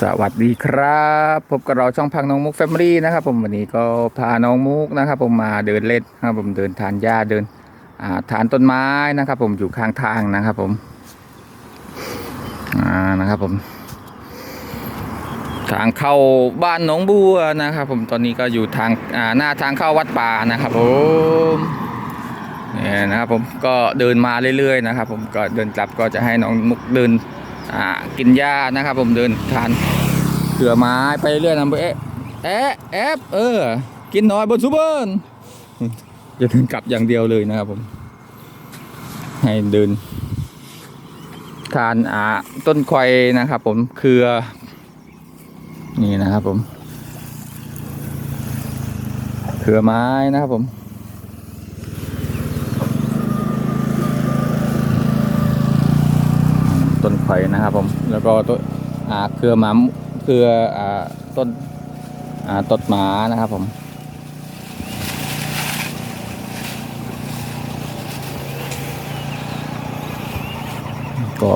สวัสดีครับพบกับเราช่องพังน้องมุกแฟมิลี่นะครับ ผมวันนี้ก็พาน้องมุกนะครับ ผมมาเดินเล่นนะครับผมเดินทานหญ้าเดินอ่าทานต้นไม้นะครับ ผมอยู่ข้างทางนะครับผมอ่านะครับผม ทางเข้าบ้านหนองบัวนะครับ ผมตอนนี้ก็อยู่ทางอ่าหน้าทางเข้าวัดป่านะครับ ผมเนี่ยนะครับผมก็เดินมาเรื่อยๆนะครับ ผมก็เดินกลับก็จะให้น้องมุกเดิน กินหญ้านะครับผมเดินทานเถื่อไม้ไปเรื่อยนะเอ๊ะแอะแอบเออ กินหน่อยบนซูเปอร์จะเดินกลับอย่างเดียวเลยนะครับผม ให้เดิน ทานอ่าต้นควายนะครับผมเครือ นี่นะครับผม เครือไม้นะครับผม ต้นไผ่นะครับผมแล้วก็ต้นเครือหมาเครืออต้นต้นหมานะครับผมก็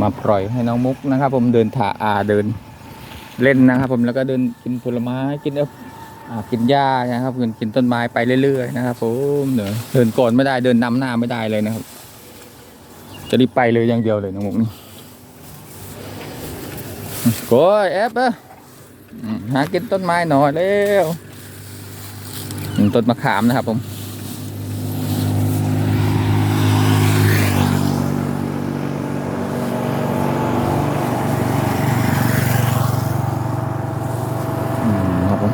มาปล่อยให้น้องมุกนะครับ ผมเดินถ่าอาเดินเล่นนะครับ ผมแล้วก็เดินกินผลไม้กินเออ่ากินหญ้านะครับกินกินต้นไม้ไปเรื่อยๆนะครับผมเดินก่อนไม่ได้เดินนำหน้าไม่ได้เลยนะครับ จะรีบไปเลยอย่างเดียวเลยน้องมุกนี่โก้ยแอปอ้ยอืมหากินต้นไม้หน่อยเร็วต้นมะขามนะครับผมอืมครับผม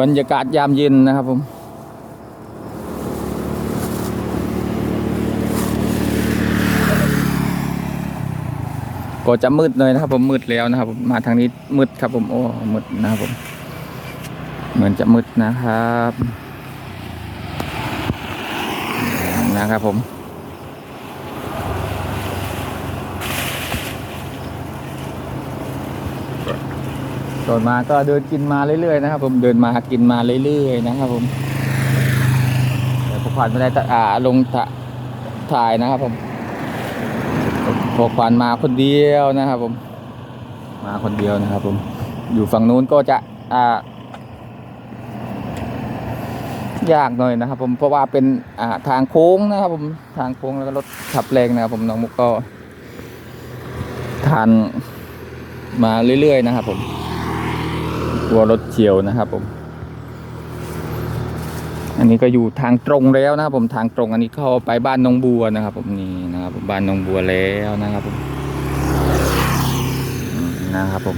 บรรยากาศยามเย็นนะครับผม ก็จะมืดเลยนะครับ ผมมืดแล้วนะครับผมมาทางนี้มืดครับผมโอ้มืดนะครับผม เหมือนจะมืดนะครับนะครับผมตอนมาก็เดินกินมาเรื่อยๆนะครับ ผมเดินมากินมาเรื่อยๆนะครับ ผมแต่พอผ่านไม่ได้ตะอ่าลงถ่ายนะครับผม พอควันมาคนเดียวนะครับผม มาคนเดียวนะครับผม อยู่ฝั่งนู้นก็จะอ่ายากหน่อยนะครับผมเพราะว่าเป็นอ่าทางโค้งนะครับผมทางโค้งแล้วก็รถขับแรงนะครับผมน้องมุกก็ทานมาเรื่อยๆนะครับผมกลัวรถเฉียวนะครับผม อันนี้ก็อยู่ทางตรงแล้วนะครับผมทางตรงอันนี้เข้าไปบ้านนงบัวนะครับ ผมนี่นะครับผมบ้านนงบัวแล้วนะครับผมนะครับผม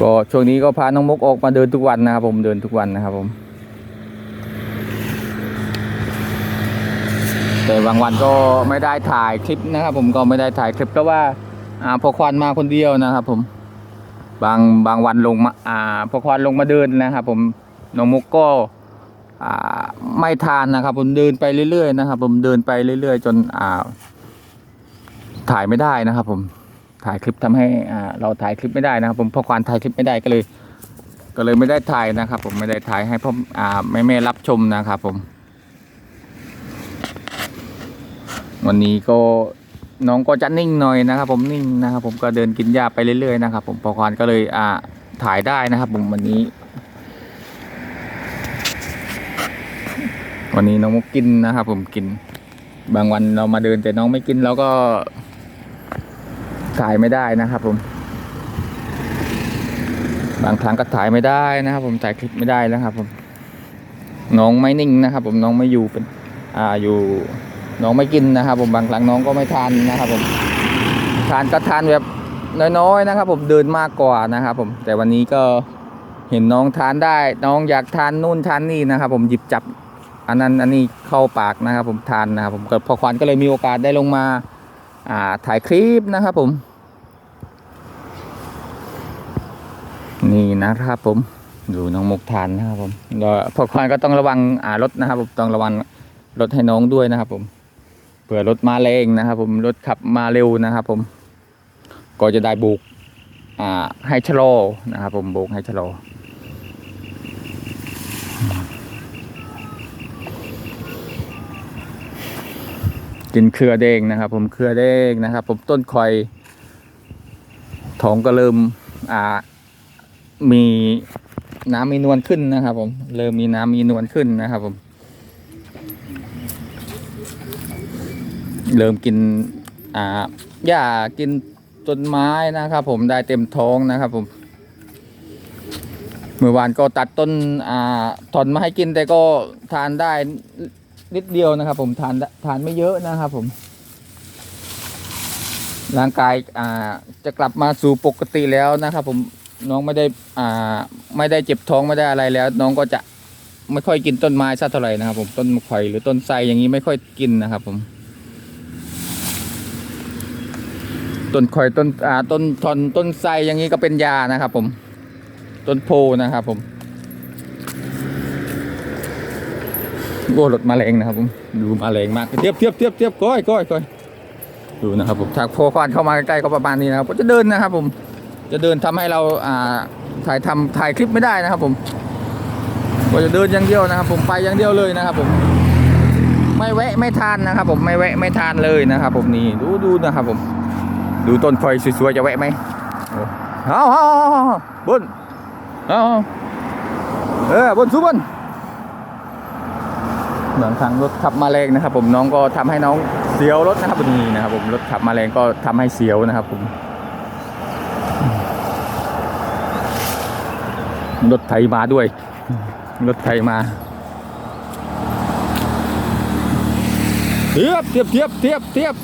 ก็ช่วงนี้ก็พาน้องมกออกมาเดินทุกวันนะครับผมเดินทุกวันนะครับผม แต่บางวันก็ไม่ได้ถ่ายคลิปนะครับผมก็ไม่ได้ถ่ายคลิปก็ว่า อ่าพอควันมาคนเดียวนะครับ ผม บางบางวันลงมาอ่าพอควันลงมาเดินนะครับ ผมน้องมุกก็อ่าไม่ทานนะครับ ผมเดินไปเรื่อยๆนะครับ ผมเดินไปเรื่อย ๆ จนอ่า ถ่ายไม่ได้นะครับ ผมถ่ายคลิปทำให้อ่าเราถ่ายคลิปไม่ได้นะครับ ผมพอควันถ่ายคลิปไม่ได้ก็เลย ก็เลยไม่ได้ถ่ายนะครับ ผมไม่ได้ถ่ายให้พ่ออ่าแม่แม่รับชมนะครับ ผม วันนี้ก็ น้องก็จะนิ่งหน่อยนะครับ ผมนิ่งนะครับ ผมก็เดินกินหญ้าไปเรื่อยๆนะครับ ผมพอควานก็เลยอ่าถ่ายได้นะครับ ผมวันนี้ วันนี้น้องมุกกินนะครับ ผมกิน บางวันเรามาเดินแต่น้องไม่กินเราก็ถ่ายไม่ได้นะครับ ผม บางครั้งก็ถ่ายไม่ได้นะครับ ผมถ่ายคลิปไม่ได้นะครับ ผม น้องไม่นิ่งนะครับ ผมน้องไม่อยู่เป็น อ่าอยู่ น้องไม่กินนะครับ ผมบางครั้งน้องก็ไม่ทานนะครับ ผมทานก็ทานแบบน้อยๆนะครับ ผมเดินมากกว่านะครับ ผมแต่วันนี้ก็เห็นน้องทานได้ น้องอยากทานนู่นทานนี่นะครับ ผมหยิบจับอันนั้นอันนี้เข้าปากนะครับ ผมทานนะครับผมก็พอควันก็เลยมีโอกาสได้ลงมาอ่าถ่ายคลิปนะครับ ผม นี่นะครับ ผมดูน้องมุกทานนะครับผมก็พอควันก็ต้องระวังอ่ารถนะครับ ผมต้องระวังรถให้น้องด้วยนะครับผม เผื่อรถมาแรงนะครับ ผมรถขับมาเร็วนะครับ ผม ก็จะได้โบกอ่าให้ชะลอนะครับ ผมโบกให้ชะลอกินเครือแดงนะครับ ผมเครือแดงนะครับ ผมต้นคอยท้องก็เริ่มอ่ามีน้ำมีนวลขึ้นนะครับ ผมเริ่มมีน้ำมีนวลขึ้นนะครับ ผม เริ่มกินอ่าหญ้ากินต้นไม้นะครับ ผมได้เต็มท้องนะครับ ผม เมื่อวานก็ตัดต้นอ่าถอนมาให้กินแต่ก็ทานได้นิดเดียวนะครับ ผมทานทานไม่เยอะนะครับ ผมร่างกายอ่าจะกลับมาสู่ปกติแล้วนะครับ ผมน้องไม่ได้อ่าไม่ได้เจ็บท้องไม่ได้อะไรแล้ว น้องก็จะไม่ค่อยกินต้นไม้สักเท่าไหร่นะครับ ผมต้นข่อยหรือต้นไทรอย่างนี้ไม่ค่อยกินนะครับ ผม ต้นข่อยต้นอ่าต้นทอนต้นไทรอย่างนี้ก็เป็นยานะครับ ผม ต้นโพนะครับผมโอ้รถมาแรงนะครับผมดูมาแรงมากเทียบเทียบเทียบเทียบก้อยก้อยก้อยดูนะครับผมถ้าโฟควานเข้ามาใกล้ๆก็ประมาณนี้นะครับผมจะเดินนะครับ ผม จะเดินทำให้เราอ่าถ่ายทำถ่ายคลิปไม่ได้นะครับ ผมก็จะเดินอย่างเดียวนะครับ ผมไปอย่างเดียวเลยนะครับ ผม ไม่แวะไม่ทานนะครับ ผมไม่แวะไม่ทานเลยนะครับ ผมนี่ดูดูนะครับ ผม ดูต้นคอยสวยๆจะแวะไหมเอาเอาเอาเอาเอาบนเอาเอาเอบนสู้บนบางครั้งรถขับมาแรงนะครับผมน้องก็ทำให้น้องเสียวรถนะครับนี่นะครับผมรถขับมาแรงก็ทำให้เสียวนะครับผมรถไถมาด้วย รถไถมาเทียบเทียบเทียบเทียบเทียบ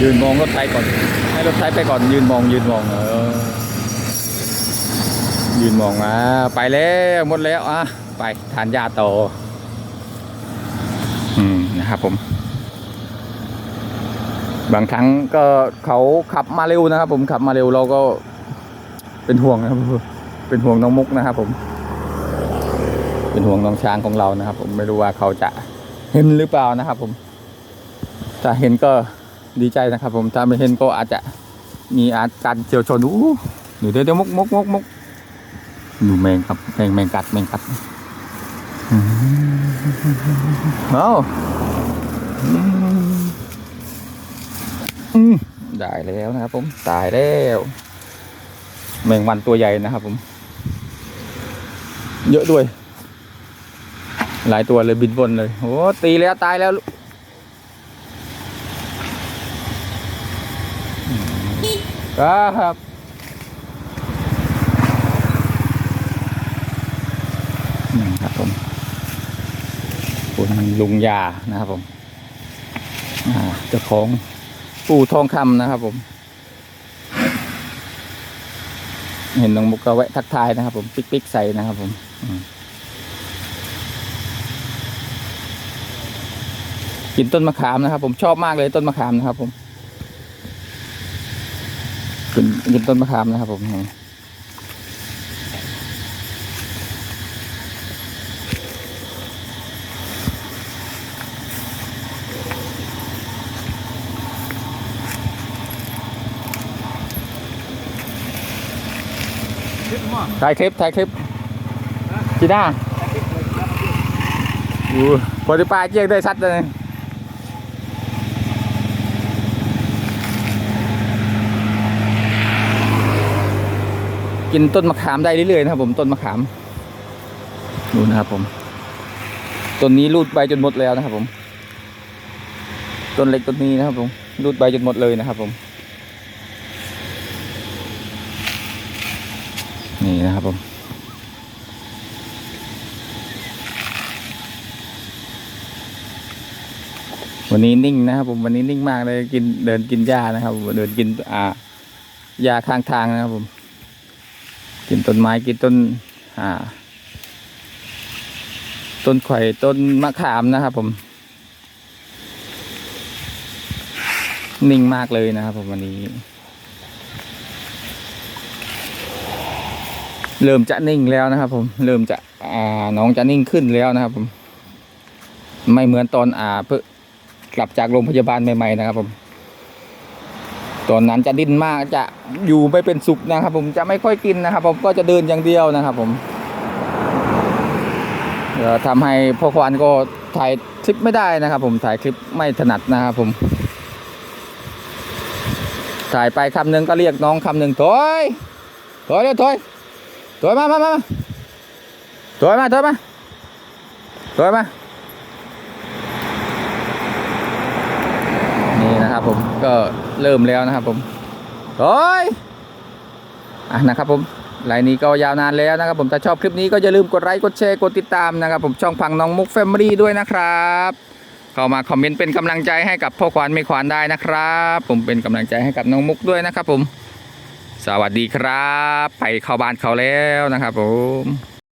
ยืนมองรถไถก่อน ให้รถไถไปก่อนยืนมองยืนมองเออยืนมองอะไปแล้วหมดแล้วอะไปทานยาต่ออืมนะครับผม บางครั้งก็เขาขับมาเร็วนะครับ ผมขับมาเร็วเราก็เป็นห่วงนะครับเป็นห่วงน้องมุกนะครับผม เป็นห่วงน้องช้างของเรานะครับ ผมไม่รู้ว่าเขาจะเห็นหรือเปล่านะครับ ผมถ้าเห็นก็ ดีใจนะครับผมถ้าไม่เห็นก็อาจจะมีอาการเฉียวชนอู้เดี๋ยวเดี๋ยวมุกมุกมุกมุกดูแมงครับแมงแมงกัดแมงกัดเอาได้แล้วนะครับผมตายแล้ว แมงวันตัวใหญ่นะครับผม เยอะด้วย หลายตัวเลยบินวนเลยโอ้ตีแล้วตายแล้วลูกอืม ครับนี่ครับผมคุณลุงยานะครับผมอ่าเจ้าของปูทองคำนะครับผม เห็นน้องมุกก็แวะทักทายนะครับผม ปิ๊กปิ๊กใส่นะครับผมอืมกินต้นมะขามนะครับ ผมชอบมากเลยต้นมะขามนะครับผม กินกินต้นมะขามนะครับผมถ่ายคลิปถ่ายคลิปจีน่าอู้พอดีปลาเจียงได้ชัดเลย กินต้นมะขามได้เรื่อยๆนะครับผมต้นมะขามดูนะครับผมต้นนี้รูดใบจนหมดแล้วนะครับผม ต้นเล็กต้นนี้นะครับผมรูดใบจนหมดเลยนะครับผม นี่นะครับผมวันนี้นิ่งนะครับผมวันนี้นิ่งมากเลยกินเดินกินหญ้านะครับเดินกินอ่าหญ้าข้างทางนะครับผม กินต้นไม้กินต้นอ่า ต้นไข่ต้นมะขามนะครับผม นิ่งมากเลยนะครับผมวันนี้ เริ่มจะนิ่งแล้วนะครับผม เริ่มจะอ่าน้องจะนิ่งขึ้นแล้วนะครับผม ไม่เหมือนตอนอ่าเพิ่งกลับจากโรงพยาบาลใหม่ๆนะครับผม ตอนนั้นจะดิ้นมากจะอยู่ไม่เป็นสุขนะครับ ผมจะไม่ค่อยกินนะครับ ผมก็จะเดินอย่างเดียวนะครับ ผมเอ่อทำให้พ่อควานก็ถ่ายคลิปไม่ได้นะครับ ผมถ่ายคลิปไม่ถนัดนะครับ ผม ถ่ายไปคำหนึ่งก็เรียกน้องคำหนึ่งถอยถอยเร็วถอยถอยมามามาถอยมาถอยมาถอยมานี่นะครับผม ก็เริ่มแล้วนะครับผมโอ้ยอะนะครับผมไลน์นี้ก็ยาวนานแล้วนะครับผมถ้าชอบคลิปนี้ก็อย่าลืมกดไลค์กดแชร์กดติดตามนะครับผมช่องพังน้องมุกแฟมิลี่ด้วยนะครับเข้ามาคอมเมนต์เป็นกำลังใจให้กับพ่อควานไม่ควานได้นะครับ ผมเป็นกำลังใจให้กับน้องมุกด้วยนะครับผม สวัสดีครับ ไปเข้าบ้านเขาแล้วนะครับผม